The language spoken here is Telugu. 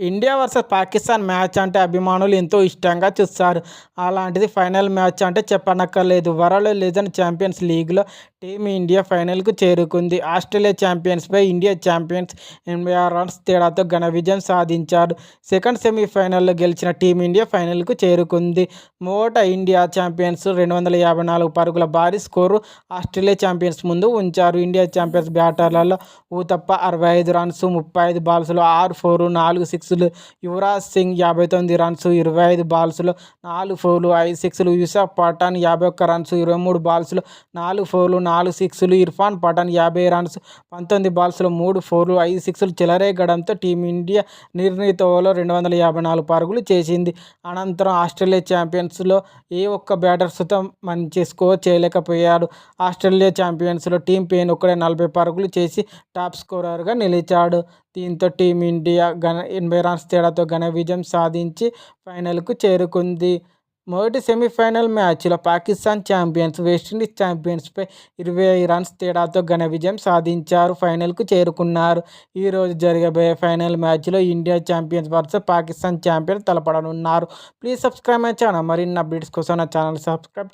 ఇండియా వర్సెస్ పాకిస్తాన్ మ్యాచ్ అంటే అభిమానులు ఎంతో ఇష్టంగా చూస్తారు. అలాంటిది ఫైనల్ మ్యాచ్ అంటే చెప్పనక్కర్లేదు. వరల్డ్ లెజెండ్ ఛాంపియన్స్ లీగ్లో టీమిండియా ఫైనల్కు చేరుకుంది. ఆస్ట్రేలియా ఛాంపియన్స్పై ఇండియా ఛాంపియన్స్ ఎనభై ఆరు రన్స్ తేడాతో ఘన విజయం సాధించారు సెకండ్ సెమీఫైనల్లో గెలిచిన టీమిండియా ఫైనల్కు చేరుకుంది. మోట ఇండియా ఛాంపియన్స్ రెండు వందల యాభై నాలుగు పరుగుల భారీ స్కోరు ఆస్ట్రేలియా ఛాంపియన్స్ ముందు ఉంచారు. ఇండియా ఛాంపియన్స్ బ్యాటర్లలో ఊతప్ప అరవై ఐదు రన్స్ ముప్పై ఐదు బాల్స్లో ఆరు ఫోర్ నాలుగు సిక్స్ సిక్స్లు యువరాజ్ సింగ్ యాభై తొమ్మిది రన్స్ ఇరవై ఐదు బాల్స్లో నాలుగు ఫోర్లు ఐదు సిక్స్లు యూసఫ్ పఠాన్ యాభై ఒక్క రన్స్ ఇరవై మూడు బాల్స్లో నాలుగు ఫోర్లు నాలుగు సిక్స్లు ఇర్ఫాన్ పఠాన్ యాభై రన్స్ పంతొమ్మిది బాల్స్లో మూడు ఫోర్లు ఐదు సిక్స్లు చెలరేగడంతో టీమిండియా నిర్ణీత ఓవర్లో రెండు వందల యాభై నాలుగు పరుగులు చేసింది. అనంతరం ఆస్ట్రేలియా ఛాంపియన్స్లో ఏ ఒక్క బ్యాటర్స్తో మంచి స్కోర్ చేయలేకపోయాడు. ఆస్ట్రేలియా ఛాంపియన్స్లో టీం పెయిన్ ఒక్కడే నలభై పరుగులు చేసి టాప్ స్కోరర్గా నిలిచాడు. దీంతో టీమిండియా ఘన ఎనభై రన్స్ తేడాతో ఘన విజయం సాధించి ఫైనల్కు చేరుకుంది. మొదటి సెమీఫైనల్ మ్యాచ్లో పాకిస్తాన్ ఛాంపియన్స్ వెస్టిండీస్ ఛాంపియన్స్పై ఇరవై ఐదు రన్స్ తేడాతో ఘన విజయం సాధించారు. ఫైనల్కు చేరుకున్నారు. ఈరోజు జరగబోయే ఫైనల్ మ్యాచ్లో India champions versus Pakistan champions తలపడనున్నారు. Please subscribe my channel. మరిన్ని అప్డేట్స్ కోసం నా ఛానల్ సబ్స్క్రైబ్